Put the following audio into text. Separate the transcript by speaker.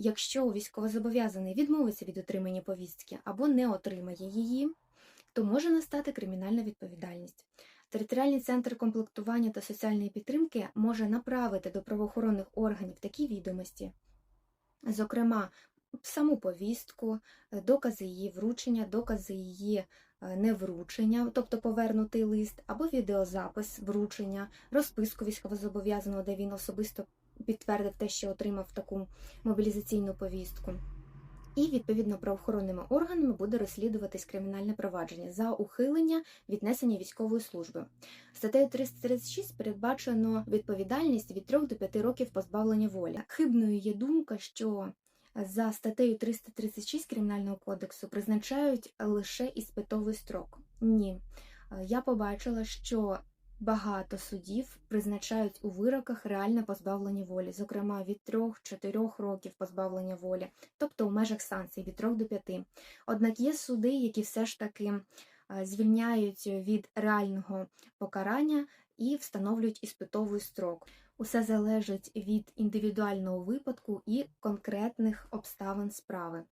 Speaker 1: Якщо військовозобов'язаний відмовиться від отримання повістки або не отримає її, то може настати кримінальна відповідальність. Територіальний центр комплектування та соціальної підтримки може направити до правоохоронних органів такі відомості, зокрема, саму повістку, докази її вручення, докази її е, невручення, тобто повернутий лист, або відеозапис вручення, розписку військовозобов'язаного, де він особисто підтвердив те, що отримав таку мобілізаційну повістку. І відповідно правоохоронними органами буде розслідуватись кримінальне провадження за ухилення від несення військової служби. Статтею 336 передбачено відповідальність від 3 до 5 років позбавлення волі. Хибною є думка, що за статтею 336 Кримінального кодексу призначають лише іспитовий строк. Ні, я побачила, що багато судів призначають у вироках реальне позбавлення волі, зокрема від 3-4 років позбавлення волі, тобто у межах санкцій від 3 до 5. Однак є суди, які все ж таки е, звільняють від реального покарання і встановлюють іспитовий строк. Усе залежить від індивідуального випадку і конкретних обставин справи.